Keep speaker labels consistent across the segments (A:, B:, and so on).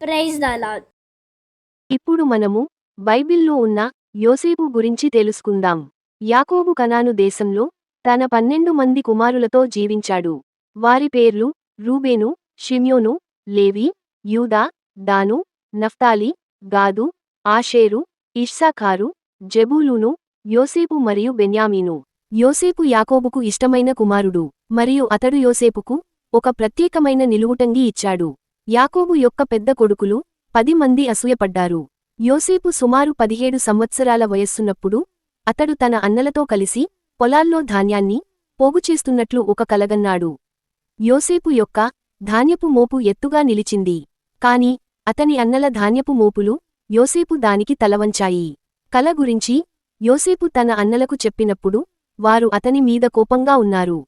A: Praise
B: ఇప్పుడు మనము బైబిల్లో ఉన్న యోసేపు గురించి తెలుసుకుందాం. యాకోబు కనాను దేశంలో తన పన్నెండు మంది కుమారులతో జీవించాడు. వారి పేర్లు రూబేను షిమ్యోను లేవి యూదా దాను నఫ్తాలి గాదు ఆషేరు ఇష్సాఖారు జబూలును యోసేపు మరియు బెన్యామీను. యోసేపు యాకోబుకు ఇష్టమైన కుమారుడు మరియు అతడు యోసేపుకు ఒక ప్రత్యేకమైన నిలువుటంగి ఇచ్చాడు. యాకోబు యొక్క పెద్ద కొడుకులు పది మంది అసూయపడ్డారు. యోసేపు సుమారు పదిహేడు సంవత్సరాల వయస్సున్నప్పుడు అతడు తన అన్నలతో కలిసి పొలాల్లో ధాన్యాన్ని పోగుచేస్తున్నట్లు ఒక కలగన్నాడు. యోసేపు యొక్క ధాన్యపు మోపు ఎత్తుగా నిలిచింది. కాని అతని అన్నల ధాన్యపు మోపులు యోసేపు దానికి తలవంచాయి. కల గురించి యోసేపు తన అన్నలకు చెప్పినప్పుడు వారు అతని మీద కోపంగా ఉన్నారు.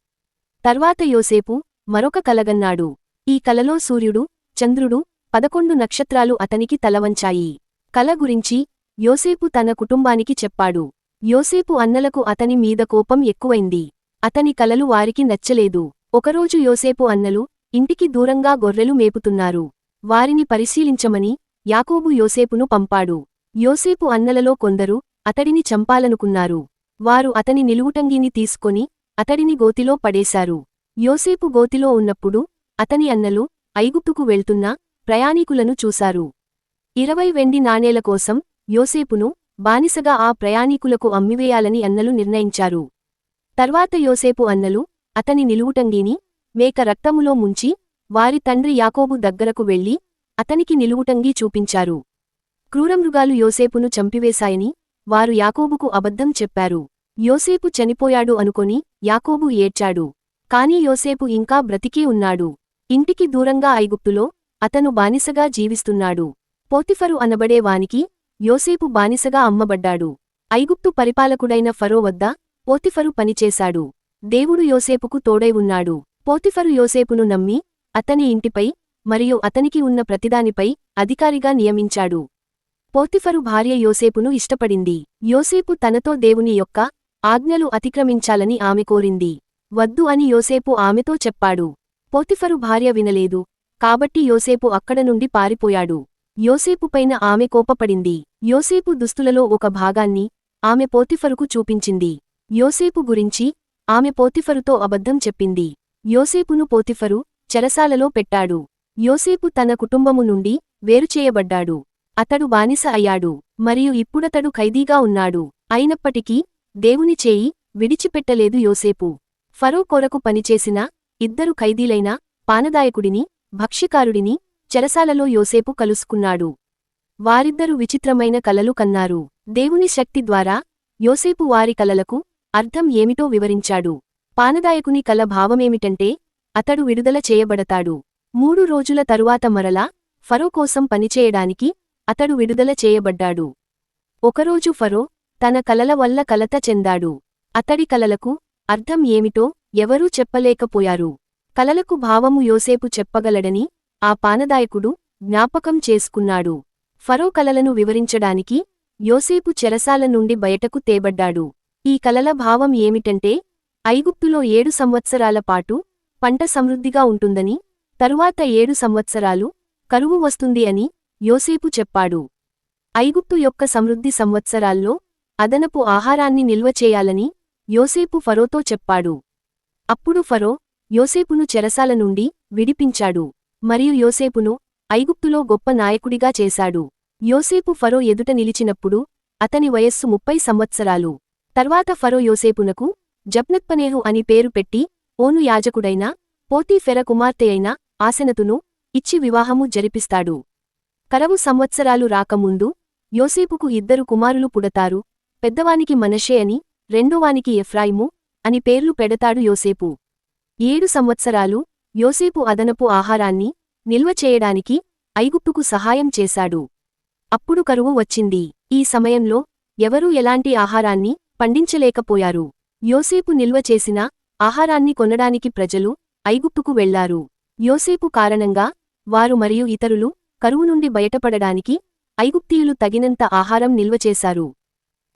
B: తర్వాత యోసేపు మరొక కలగన్నాడు. ఈ కలలో సూర్యుడు చంద్రుడు పదకొండు నక్షత్రాలు అతనికి తలవంచాయి. కల గురించి యోసేపు తన కుటుంబానికి చెప్పాడు. యోసేపు అన్నలకు అతని మీద కోపం ఎక్కువైంది. అతని కలలు వారికి నచ్చలేదు. ఒకరోజు యోసేపు అన్నలు ఇంటికి దూరంగా గొర్రెలు మేపుతున్నారు. వారిని పరిశీలించమని యాకోబు యోసేపును పంపాడు. యోసేపు అన్నలలో కొందరు అతడిని చంపాలనుకున్నారు. వారు అతని నిలువుటంగిని తీసుకొని అతడిని గోతిలో పడేశారు. యోసేపు గోతిలో ఉన్నప్పుడు అతని అన్నలు ఐగుప్తుకు వెళ్తున్న ప్రయాణీకులను చూశారు. ఇరవై వెండి నాణేల కోసం యోసేపును బానిసగా ఆ ప్రయాణీకులకు అమ్మివేయాలని అన్నలు నిర్ణయించారు. తర్వాత యోసేపు అన్నలు అతని నిలువుటంగిని మేక రక్తములో ముంచి వారి తండ్రి యాకోబు దగ్గరకు వెళ్ళి అతనికి నిలువుటంగీ చూపించారు. క్రూరమృగాలు యోసేపును చంపివేశాయని వారు యాకోబుకు అబద్ధం చెప్పారు. యోసేపు చనిపోయాడు అనుకొని యాకోబు ఏడ్చాడు. కాని యోసేపు ఇంకా బ్రతికే ఉన్నాడు. ఇంటికి దూరంగా ఐగుప్తులో అతను బానిసగా జీవిస్తున్నాడు. పోతిఫరు అనబడే వానికి యోసేపు బానిసగా అమ్మబడ్డాడు. ఐగుప్తు పరిపాలకుడైన ఫరో వద్ద పోతిఫరు పనిచేశాడు. దేవుడు యోసేపుకు తోడై ఉన్నాడు. పోతిఫరు యోసేపును నమ్మి అతని ఇంటిపై మరియు అతనికి ఉన్న ప్రతిదానిపై అధికారిగా నియమించాడు. పోతిఫరు భార్య యోసేపును ఇష్టపడింది. యోసేపు తనతో దేవుని యొక్క ఆజ్ఞలు అతిక్రమించాలని ఆమె కోరింది. వద్దు అని యోసేపు ఆమెతో చెప్పాడు. పోతిఫరు భార్య వినలేదు. కాబట్టి యోసేపు అక్కడ నుండి పారిపోయాడు. యోసేపుపైన ఆమె కోపపడింది. యోసేపు దుస్తులలో ఒక భాగాన్ని ఆమె పోతిఫరుకు చూపించింది. యోసేపు గురించి ఆమె పోతిఫరుతో అబద్ధం చెప్పింది. యోసేపును పోతిఫరు చెరసాలలో పెట్టాడు. యోసేపు తన కుటుంబము నుండి వేరుచేయబడ్డాడు అతడు బానిస అయ్యాడు. మరియు ఇప్పుడతడు ఖైదీగా ఉన్నాడు. అయినప్పటికీ దేవుని చేయి విడిచిపెట్టలేదు యోసేపు. ఫరో కొరకు పనిచేసిన ఇద్దరు ఖైదీలైన పానదాయకుడిని భక్ష్యకారుడిని చెరసాలలో యోసేపు కలుసుకున్నాడు. వారిద్దరు విచిత్రమైన కలలు కన్నారు. దేవుని శక్తి ద్వారా యోసేపు వారి కలలకు అర్థం ఏమిటో వివరించాడు. పానదాయకుని కల భావమేమిటంటే అతడు విడుదల చేయబడతాడు. మూడు రోజుల తరువాత మరలా ఫరో కోసం పనిచేయడానికి అతడు విడుదల చేయబడ్డాడు. ఒకరోజు ఫరో తన కలల వల్ల కలత చెందాడు. అతడి కలలకు అర్థం ఏమిటో ఎవరూ చెప్పలేకపోయారు. కలలకు భావము యోసేపు చెప్పగలడని ఆ పానదాయకుడు జ్ఞాపకం చేసుకున్నాడు. ఫరో కలలను వివరించడానికి యోసేపు చెరసాల నుండి బయటకు తేబడ్డాడు. ఈ కలల భావం ఏమిటంటే ఐగుప్తులో ఏడు సంవత్సరాల పాటు పంట సమృద్ధిగా ఉంటుందని తరువాత ఏడు సంవత్సరాలు కరువు వస్తుంది అని యోసేపు చెప్పాడు. ఐగుప్తు యొక్క సమృద్ధి సంవత్సరాల్లో అదనపు ఆహారాన్ని నిల్వ చేయాలని యోసేపు ఫరోతో చెప్పాడు. అప్పుడు ఫరో యోసేపును చెరసాల నుండి విడిపించాడు. మరియు యోసేపును ఐగుప్తులో గొప్ప నాయకుడిగా చేశాడు. యోసేపు ఫరో ఎదుట నిలిచినప్పుడు అతని వయస్సు ముప్పై సంవత్సరాలు. తర్వాత ఫరో యోసేపునకు జప్నత్పనేహు అని పేరు పెట్టి ఓను యాజకుడైన పోతీఫెర కుమార్తె అయిన ఆసెనతును ఇచ్చి వివాహము జరిపిస్తాడు. కరవు సంవత్సరాలు రాకముందు యోసేపుకు ఇద్దరు కుమారులు పుడతారు. పెద్దవానికి మనషే అని రెండోవానికి ఎఫ్రాయిము అని పేర్లు పెడతాడు యోసేపు. ఏడు సంవత్సరాలు యోసేపు అదనపు ఆహారాన్ని నిల్వ చేయడానికి ఐగుప్తుకు సహాయం చేశాడు. అప్పుడు కరువు వచ్చింది. ఈ సమయంలో ఎవరూ ఎలాంటి ఆహారాన్ని పండించలేకపోయారు. యోసేపు నిల్వ చేసిన ఆహారాన్ని కొనడానికి ప్రజలు ఐగుప్తుకు వెళ్ళారు. యోసేపు కారణంగా వారు మరియు ఇతరులు కరువు నుండి బయటపడడానికి ఐగుప్తీయులు తగినంత ఆహారం నిల్వ చేశారు.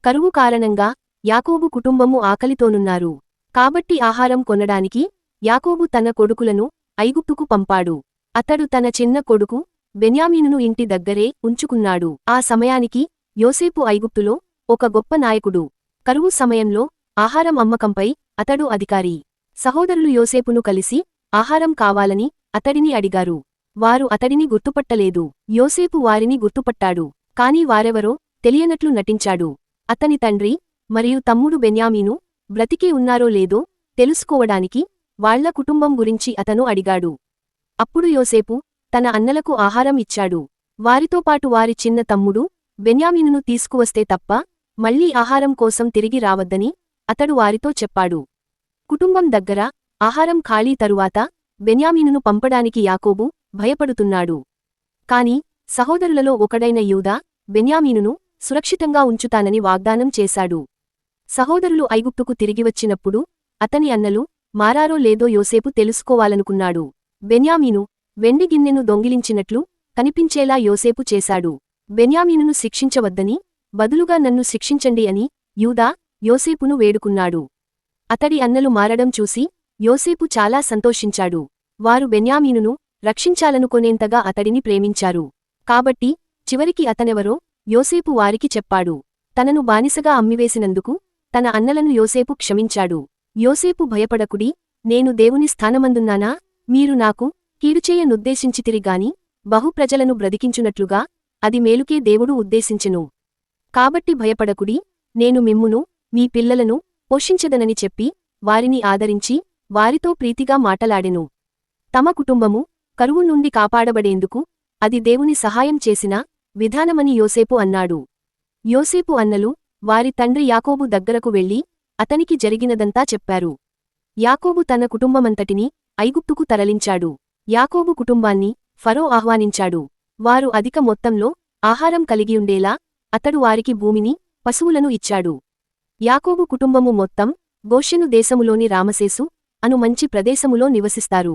B: కరువు కారణంగా యాకోబు కుటుంబము ఆకలితోనున్నారు. కాబట్టి ఆహారం కొనడానికి యాకోబు తన కొడుకులను ఐగుప్తుకు పంపాడు. అతడు తన చిన్న కొడుకు బెన్యామీనును ఇంటి దగ్గరే ఉంచుకున్నాడు. ఆ సమయానికి యోసేపు ఐగుప్తులో ఒక గొప్ప నాయకుడు. కరువు సమయంలో ఆహారం అమ్మకంపై అతడు అధికారి. సహోదరులు యోసేపును కలిసి ఆహారం కావాలని అతడిని అడిగారు. వారు అతడిని గుర్తుపట్టలేదు. యోసేపు వారిని గుర్తుపట్టాడు. కాని వారెవరో తెలియనట్లు నటించాడు. అతని తండ్రి మరియు తమ్ముడు బెన్యామీను బ్రతికే ఉన్నారో లేదో తెలుసుకోవడానికి వాళ్ళ కుటుంబం గురించి అతను అడిగాడు. అప్పుడు యోసేపు తన అన్నలకు ఆహారం ఇచ్చాడు. వారితో పాటు వారి చిన్న తమ్ముడు బెన్యామీనును తీసుకువస్తే తప్ప మళ్ళీ ఆహారం కోసం తిరిగి రావద్దని అతడు వారితో చెప్పాడు. కుటుంబం దగ్గర ఆహారం ఖాళీ తరువాత బెన్యామీనును పంపడానికి యాకోబు భయపడుతున్నాడు. కాని సహోదరులలో ఒకడైన యూదా బెన్యామీనును సురక్షితంగా ఉంచుతానని వాగ్దానం చేశాడు. సహోదరులు ఐగుప్తుకు తిరిగివచ్చినప్పుడు అతని అన్నలు మారారో లేదో యోసేపు తెలుసుకోవాలనుకున్నాడు. బెన్యామీను వెండి గిన్నెను దొంగిలించినట్లు కనిపించేలా యోసేపు చేశాడు. బెన్యామీనును శిక్షించవద్దని బదులుగా నన్ను శిక్షించండి అని యూదా యోసేపును వేడుకున్నాడు. అతడి అన్నలు మారడం చూసి యోసేపు చాలా సంతోషించాడు. వారు బెన్యామీనును రక్షించాలనుకొనేంతగా అతడిని ప్రేమించారు. కాబట్టి చివరికి అతనెవరో యోసేపు వారికి చెప్పాడు. తనను బానిసగా అమ్మివేసినందుకు తన అన్నలను యోసేపు క్షమించాడు. యోసేపు భయపడకుడి నేను దేవుని స్థానమందున్నానా? మీరు నాకు కీడుచేయనుద్దేశించితిరిగాని బహుప్రజలను బ్రతికించునట్లుగా అది మేలుకే దేవుడు ఉద్దేశించెను. కాబట్టి భయపడకుడి నేను మిమ్మును మీ పిల్లలను పోషించదనని చెప్పి వారిని ఆదరించి వారితో ప్రీతిగా మాటలాడెను. తమ కుటుంబము కరువు నుండి కాపాడబడేందుకు అది దేవుని సహాయం చేసిన విధానమని యోసేపు అన్నాడు. యోసేపు అన్నలు వారి తండ్రి యాకోబు దగ్గరకు వెళ్ళి అతనికి జరిగినదంతా చెప్పారు. యాకోబు తన కుటుంబమంతటిని ఐగుప్తుకు తరలించాడు. యాకోబు కుటుంబాన్ని ఫరో ఆహ్వానించాడు. వారు అధిక మొత్తంలో ఆహారం కలిగియుండేలా అతడు వారికి భూమిని పశువులను ఇచ్చాడు. యాకోబు కుటుంబము మొత్తం గోషెను దేశములోని రామసేసు అను మంచి ప్రదేశములో నివసిస్తారు.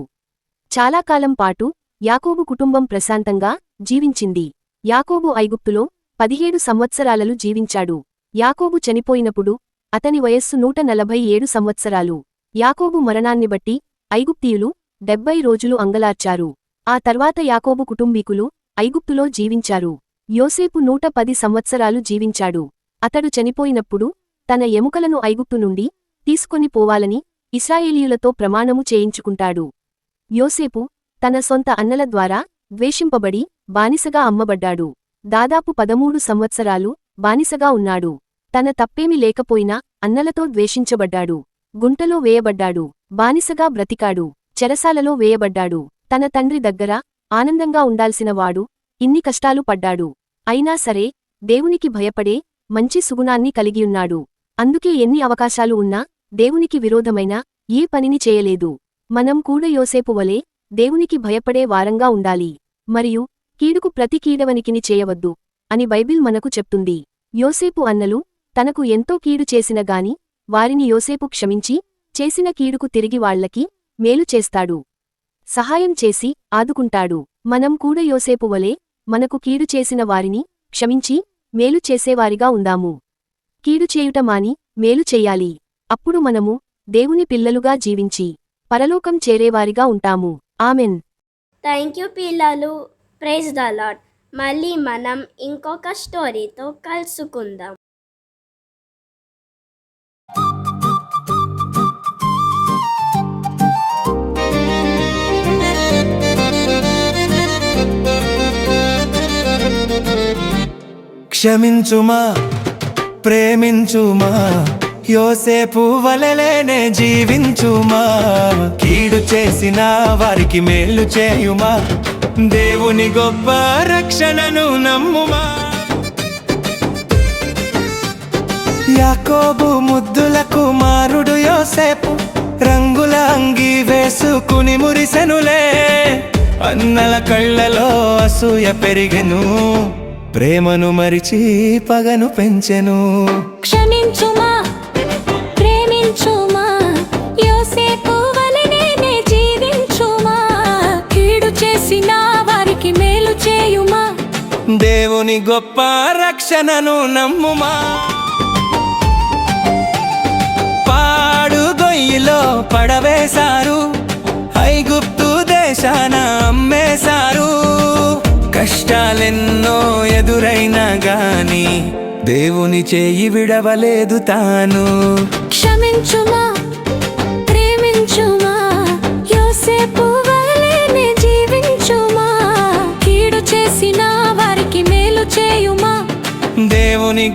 B: చాలా కాలం పాటు యాకోబు కుటుంబం ప్రశాంతంగా జీవించింది. యాకోబు ఐగుప్తులో పదిహేడు సంవత్సరాలలు జీవించాడు. యాకోబు చనిపోయినప్పుడు అతని వయస్సు నూట నలభై ఏడు సంవత్సరాలు. యాకోబు మరణాన్ని బట్టి ఐగుప్తీయులు డెబ్బై రోజులు అంగలార్చారు. ఆ తర్వాత యాకోబు కుటుంబీకులు ఐగుప్తులో జీవించారు. యోసేపు నూట పది సంవత్సరాలు జీవించాడు. అతడు చనిపోయినప్పుడు తన ఎముకలను ఐగుప్తు నుండి తీసుకొని పోవాలని ఇస్రాయేలీయులతో ప్రమాణము చేయించుకుంటాడు. యోసేపు తన సొంత అన్నల ద్వారా ద్వేషింపబడి బానిసగా అమ్మబడ్డాడు. దాదాపు పదమూడు సంవత్సరాలు బానిసగా ఉన్నాడు. తన తప్పేమి లేకపోయినా అన్నలతో ద్వేషించబడ్డాడు. గుంటలో వేయబడ్డాడు. బానిసగా బ్రతికాడు. చెరసాలలో వేయబడ్డాడు. తన తండ్రి దగ్గర ఆనందంగా ఉండాల్సినవాడు ఇన్ని కష్టాలు పడ్డాడు. అయినా సరే దేవునికి భయపడే మంచి సుగుణాన్ని కలిగియున్నాడు అందుకే ఎన్ని అవకాశాలు ఉన్నా దేవునికి విరోధమైన ఏ పనిని చేయలేదు. మనం కూడా యోసేపు వలె దేవునికి భయపడే వారంగా ఉండాలి. మరియు కీడుకు ప్రతి కీడవనికిని చేయవద్దు అని బైబిల్ మనకు చెప్తుంది. యోసేపు అన్నలు తనకు ఎంతో కీడు చేసిన గాని వారిని యోసేపు క్షమించి చేసిన కీడుకు తిరిగి వాళ్ళకి మేలు చేస్తాడు. సహాయం చేసి ఆదుకుంటాడు. మనం కూడా యోసేపు వలె మనకు కీడు చేసిన వారిని క్షమించి మేలు చేసేవారిగా ఉందాము. కీడు చేయుట మాని మేలు చెయ్యాలి అప్పుడు మనము దేవుని పిల్లలుగా జీవించి పరలోకం చేరేవారిగా ఉంటాము. ఆమెన్.
A: థ్యాంక్ యూ పిల్లలు. ప్రైజ్ ద లాడ్ మళ్ళీ మనం ఇంకొక స్టోరీతో కలుసుకుందాం.
C: క్షమించుమా ప్రేమించుమా యోసేపు వలలేనే జీవించుమా? కీడు చేసిన వారికి మేలు చేయుమా? దేవుని గొప్ప రక్షణను నమ్ముమా? యాకోబు ముద్దుల కుమారుడు యోసేపు రంగుల అంగి వేసుకుని మురిసెనులే. అన్నల కళ్ళలో అసూయ పెరిగెను ప్రేమను మరిచి పగను పెంచెను.
D: క్షమించుమా? చేయుమా?
C: దేవుని గొప్ప రక్షణను నమ్ముమా? పాడు గొయ్యిలో పడవేశారు ఐగుప్తు దేశాన అమ్మేశారు. కష్టాలెన్నో ఎదురైనా గాని దేవుని చేయి విడవలేదు తాను.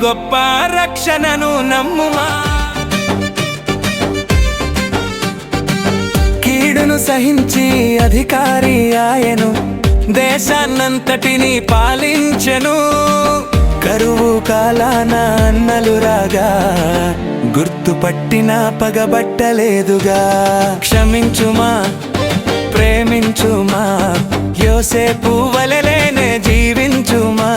C: గొప్ప రక్షణను నమ్ముమా? కీడును సహించి అధికారి ఆయను దేశాన్నంతటిని పాలించెను. కరువు కాలాన అన్నలు రాగా గుర్తుపట్టినా పగబట్టలేదుగా. క్షమించుమా ప్రేమించుమా? యోసేపు వలెలేనే జీవించుమా?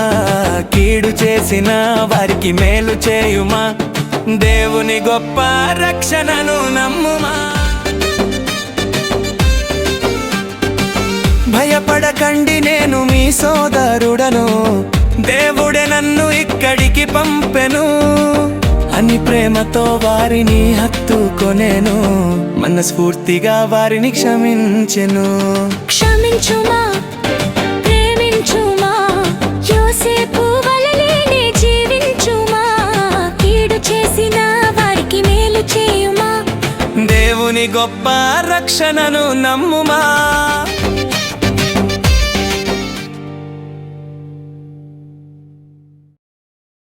C: కీడు చేసిన వారికి మేలు చేయుమా? దేవుని గొప్ప రక్షణను నమ్ముమా? భయపడకండి నేను మీ సోదరుడను. దేవుడే నన్ను ఇక్కడికి పంపెను. అని ప్రేమతో వారిని హత్తుకొనేను మనస్ఫూర్తిగా వారిని క్షమించెను.
D: క్షమించుమా? ప్రేమించుమా? యోసేపు వలెనే జీవించుమా? కీడు చేసిన వారికి మేలు చేయుమా?
C: దేవుని గొప్ప రక్షణను నమ్ముమా?